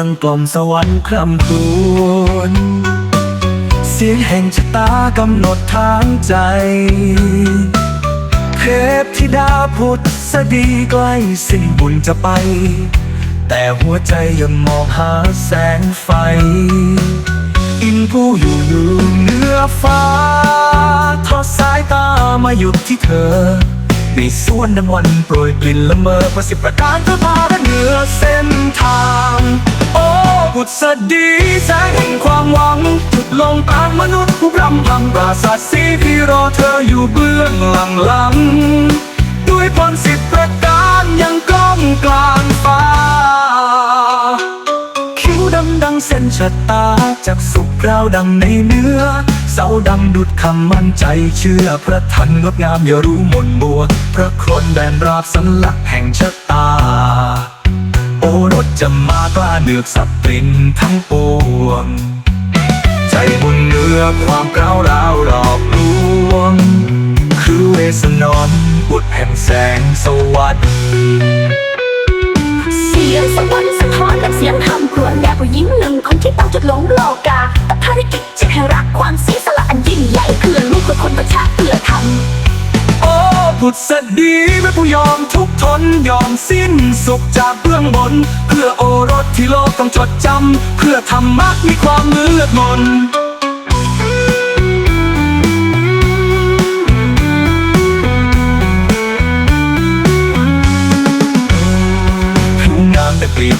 ดังกล่อมสวรรค์คร่ำครวญเสียงแห่งชะตากำหนดทางใจ เทพธิดาพุทธสดีใกล้สิ้นบุญจะไป แต่หัวใจยังมองหาแสงไฟ อินผู้อยู่เหนือฟ้า ทอดสายตามาหยุดที่เธอ ในสวนดังวันโปรยกลิ่นละเมอประสิบประการเพื่อพาเหนือเส้นทาง โอ้บุตรสดีแสงแห่งความหวัง จุดลงกลางมนุษย์ผู้รำพังปราสาทสีที่รอเธออยู่เบื้องหลังหลัง ตาจากสุขเราวดังในเนื้อ เสาดังดุดคำมั่นใจเชื่อพระทันงดงามอย่ารู้หมนบัว พระครนแบนราบสันหลักแห่งชะตา โอรสจะมากล้าเนือกสับปรินทั้งปวง ใจบุญเนื้อความกล้าวร้าวหลอกลวง คือเวสนอนบุตรแห่งแสงสวัสดิ์เสียง เสียงห้ามกรวแด่ผู้หญิงหนึ่งคนที่ต้องจุดหลงโลกา แต่ภารกิจจะให้รักความเสียสละอันยิ่งใหญ่เพื่อลูกคนประชาเพื่อทำโอ้บุตรสดีไม่ผู้ยอมทุกขทนยอมสิ้นสุขจากเบื้องบน เพื่อโอรสที่โลกต้องจดจำเพื่อธรรมะมีความเลือดมน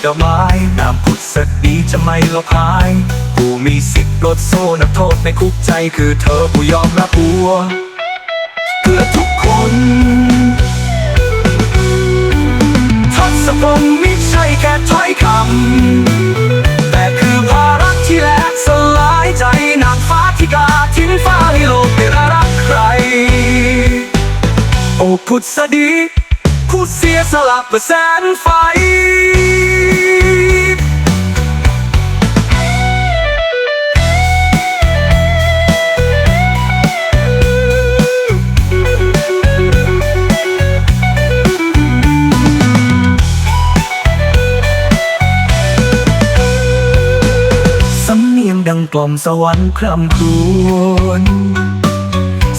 ดอกไม้นามพุทธสดีจะไม่ลบหาย ผู้มีสิทธิ์ลดโซ่นักโทษในคุกใจคือเธอผู้ยอมรับผัวเพื่อทุกคนทศพลไม่ใช่แค่ถ้อยคำ แต่คือภาระที่แลกสลายใจนางฟ้าที่กาทิ้งฟ้าให้โลกได้รักใคร โอ้พุทธสดีผู้เสียสละเพื่อแสนไฟ ดังกล่อมสวรรค์คร่ำครวญ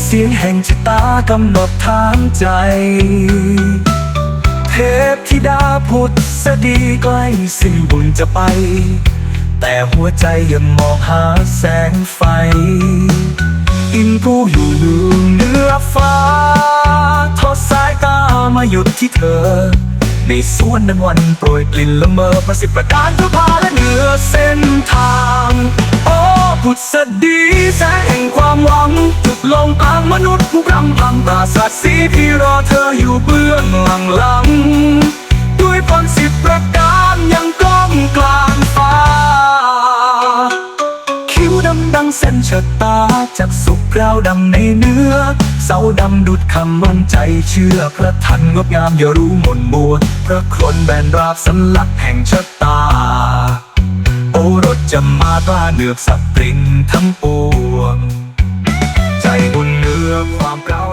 เสียงแห่งชะตากำหนดทางใจ สดีใกล้สิ้นบุญจะไป แต่หัวใจยังมองหาแสงไฟ อินผู้อยู่เหนือฟ้า ทอดสายตามาหยุดที่เธอ ในสวนนั้นวันโปรยกลิ่นละเมอประสิบประการเพื่อพาและเหนือเส้นทางโอ้พุทธสดีแสงแห่งความหวังจุดลงกลางมนุษย์ผู้รำพังปราศาสตร์สีที่รอเธออยู่เบื้องหลังหลัง เส้นชะตาจากสุกราวดำในเนื้อ เสาดำดุดคำมั่นใจเชื่อพระทันงดงามอย่ารู้หมนมัวพระโครนแบนราบสำลักแห่งชะตา โอรสจะมากล้าเนือกสับปรินทั้งปวง ใจบุญเนื้อความเก่า